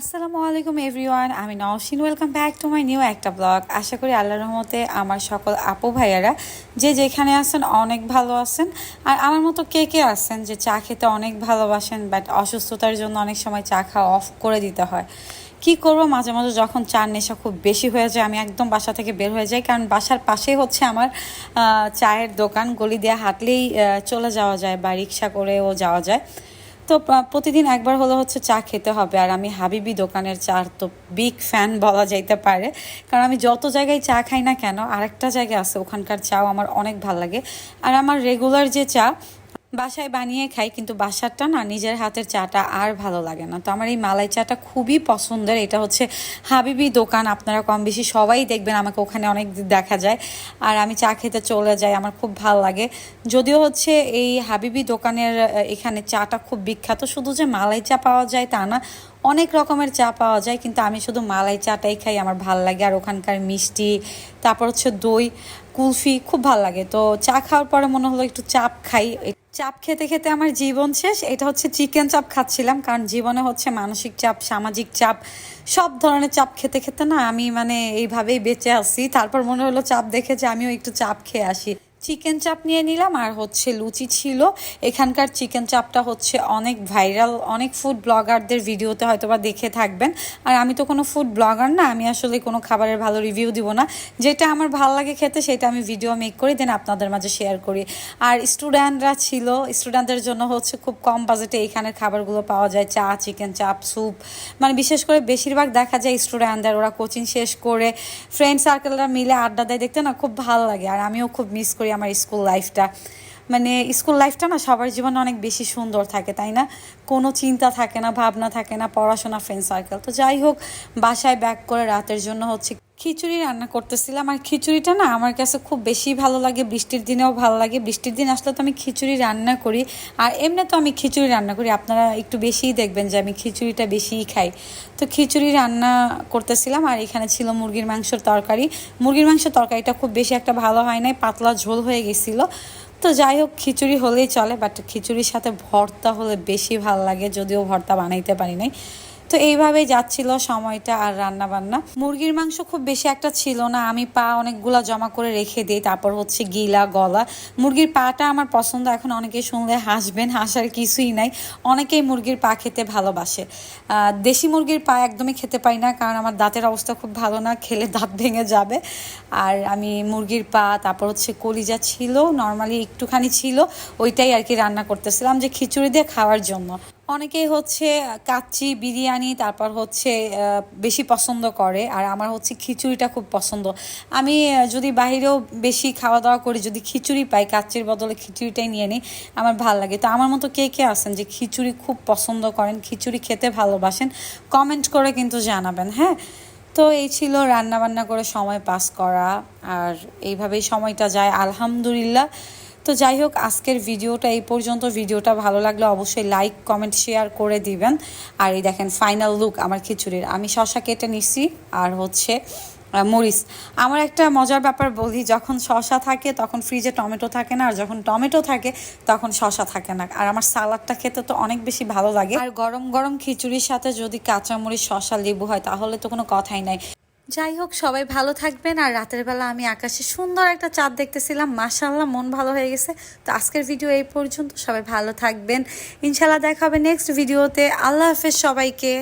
আসসালামু আলাইকুম এভরিওয়ান আমি Naushin. Welcome back to my new একটা ব্লগ আশা করি আল্লাহর রহমতে আমার সকল আপু ভাইয়ারা যে যেখানে আছেন অনেক ভালো আছেন। আর আমার মতো কে কে আছেন যে চা খেতে অনেক ভালোবাসেন বাট অসুস্থতার জন্য অনেক সময় চা খাওয়া অফ করে দিতে হয়। কি করব? মাঝে মাঝে যখন চার নেশা খুব বেশি হয়ে যায়, আমি একদম বাসা থেকে বের হয়ে যাই। কারণ বাসার পাশেই হচ্ছে আমার চায়ের দোকান। গলি দিয়ে হাঁটলেই চলে যাওয়া যায় বা রিক্সা করেও যাওয়া যায়। তো প্রতিদিন একবার হলো হচ্ছে চা খেতে হবে। আর আমি হাবিবি দোকানের চার তো বিগ ফ্যান বলা যাইতে পারে। কারণ আমি যত জায়গায় চা খাই না কেন, আরেকটা জায়গা আছে, ওখানকার চাও আমার অনেক ভালো লাগে। আর আমার রেগুলার যে চা বাসায় বানিয়ে খাই, কিন্তু বাসারটা না নিজের হাতের চাটা আর ভালো লাগে না। তো আমার এই মালাই চাটা খুবই পছন্দের। এটা হচ্ছে হাবিবি দোকান, আপনারা কম বেশি সবাই দেখবেন আমাকে ওখানে অনেক দেখা যায়। আর আমি চা খেতে চলে যাই, আমার খুব ভালো লাগে। যদিও হচ্ছে এই হাবিবি দোকানের এখানে চাটা খুব বিখ্যাত। শুধু যে মালাই চা পাওয়া যায় তা না, অনেক রকমের চা পাওয়া যায়, কিন্তু আমি শুধু মালাই চাটাই খাই, আমার ভালো লাগে। আর ওখানকার মিষ্টি, তারপর হচ্ছে দই, কুলফি, খুব ভালো লাগে। তো চা খাওয়ার পরে মনে হলো একটু চাপ খাই। চাপ খেতে খেতে আমার জীবন শেষ। এটা হচ্ছে চিকেন চাপ খাচ্ছিলাম, কারণ জীবনে হচ্ছে মানসিক চাপ, সামাজিক চাপ, সব ধরনের চাপ খেতে খেতে না আমি মানে এইভাবেই বেঁচে আসি তারপর মনে হলো চাপ দেখে যে আমিও একটু চাপ খেয়ে আসি। চিকেন চাপ নিয়ে নিলাম, আর হচ্ছে লুচি ছিল। এখানকার চিকেন চাপটা হচ্ছে অনেক ভাইরাল, অনেক ফুড ব্লগারদের ভিডিওতে হয়তো বা দেখে থাকবেন। আর আমি তো কোনো ফুড ব্লগার না, আমি আসলে কোনো খাবারের ভালো রিভিউ দিব না। যেটা আমার ভালো লাগে খেতে, সেটা আমি ভিডিও মেক করি দেন আপনাদের মাঝে শেয়ার করি। আর স্টুডেন্টরা ছিল স্টুডেন্টদের জন্য হচ্ছে খুব কম বাজেটে এখানের খাবারগুলো পাওয়া যায়, চা, চিকেন চাপ স্যুপ মানে বিশেষ করে বেশিরভাগ দেখা যায় স্টুডেন্টদের ওরা কোচিং শেষ করে ফ্রেন্ড সার্কেলরা মিলে আড্ডা দেয়, দেখতে না খুব ভালো লাগে, আর আমিও খুব মিস করি। আমার স্কুল লাইফটা। মানে স্কুল লাইফটা না সবার জীবনে অনেক বেশি সুন্দর থাকে, তাই না? কোনো চিন্তা থাকে না, ভাবনা থাকে না, পড়াশোনা ফ্রেন্ড সার্কেল তো যাই হোক, বাসায় ব্যাক করে রাতের জন্য হচ্ছে খিচুড়ি রান্না করতেছিলাম। আর খিচুড়িটা না আমার কাছে খুব বেশি ভালো লাগে, বৃষ্টির দিনেও ভালো লাগে। বৃষ্টির দিন আসলে তো আমি খিচুড়ি রান্না করি। আর এমনি তো আমি খিচুড়ি রান্না করি। আপনারা একটু বেশিই দেখবেন যে আমি খিচুড়িটা বেশিই খাই। তো খিচুড়ি রান্না করতেছিলাম। আর এখানে ছিল মুরগির মাংসের তরকারি। মুরগির মাংসের তরকারিটা খুব বেশি একটা ভালো হয় নাই। পাতলা ঝোল হয়ে গেছিল। তো যাই হোক, খিচুড়ি হলেই চলে। বাট খিচুড়ির সাথে ভর্তা হলে বেশি ভালো লাগে। যদিও ভর্তা বানাইতে পারি নাই। তো এইভাবেই যাচ্ছিল সময়টা আর রান্না বান্না মুরগির মাংস খুব বেশি একটা ছিল না। আমি পা অনেকগুলা জমা করে রেখে দিই, তারপর হচ্ছে গিলা, গলা। মুরগির পাটা আমার পছন্দ, এখন অনেকে শুনলে হাসবেন, হাসার কিছুই নাই। অনেকেই মুরগির পা খেতে ভালোবাসে। দেশি মুরগির পা একদমই খেতে পাই না, কারণ আমার দাঁতের অবস্থা খুব ভালো না, খেলে দাঁত ভেঙে যাবে। আর আমি মুরগির পা, তারপর হচ্ছে কলিজা ছিল, নর্মালি একটুখানি ছিল, ওইটাই আর কি রান্না করতেছিলাম যে খিচুড়ি দিয়ে খাওয়ার জন্য। অনেকেই হচ্ছে কাচ্চি, বিরিয়ানি, তারপর হচ্ছে বেশি পছন্দ করে। আর আমার হচ্ছে খিচুড়িটা খুব পছন্দ। আমি যদি বাইরেও বেশি খাওয়া দাওয়া করি, যদি খিচুড়ি পাই, কাচ্চির বদলে খিচুড়িটাই নিয়ে নিই, আমার ভালো লাগে। তো আমার মতো কে কে আছেন যে খিচুড়ি খুব পছন্দ করেন, খিচুড়ি খেতে ভালোবাসেন কমেন্ট করে কিন্তু জানাবেন হ্যাঁ? তো এই ছিল রান্না বান্না করে সময় পাস করা। আর এইভাবেই সময়টা যায়। আলহামদুলিল্লাহ। তো যাই হোক, আজকের ভিডিওটা এই পর্যন্ত। ভিডিওটা ভালো লাগলে অবশ্যই লাইক কমেন্ট শেয়ার করে দিবেন। আর এই দেখেন ফাইনাল লুক আমার খিচুড়ির। আমি শশা কেটে নিছি আর হচ্ছে মরিচ। আমার একটা মজার ব্যাপার বলি, যখন শশা থাকে তখন ফ্রিজে টমেটো থাকে না, আর যখন টমেটো থাকে তখন শশা থাকে না। আর আমার সালাডটা খেতে তো অনেক বেশি ভালো লাগে। আর গরম গরম খিচুড়ির সাথে যদি কাঁচামরিচ, শশা, লেবু হয়, তাহলে তো কোনো কথাই নাই। যাই হোক, সবাই ভালো থাকবেন। আর রাতের বেলা আমি আকাশে সুন্দর একটা চাঁদ দেখতেছিলাম। মাশাল্লাহ মন ভালো হয়ে গেছে। তো আজকের ভিডিও এই পর্যন্ত। সবাই ভালো থাকবেন। ইনশাল্লাহ দেখা হবে নেক্সট ভিডিওতে। আল্লাহ হাফেজ সবাইকে।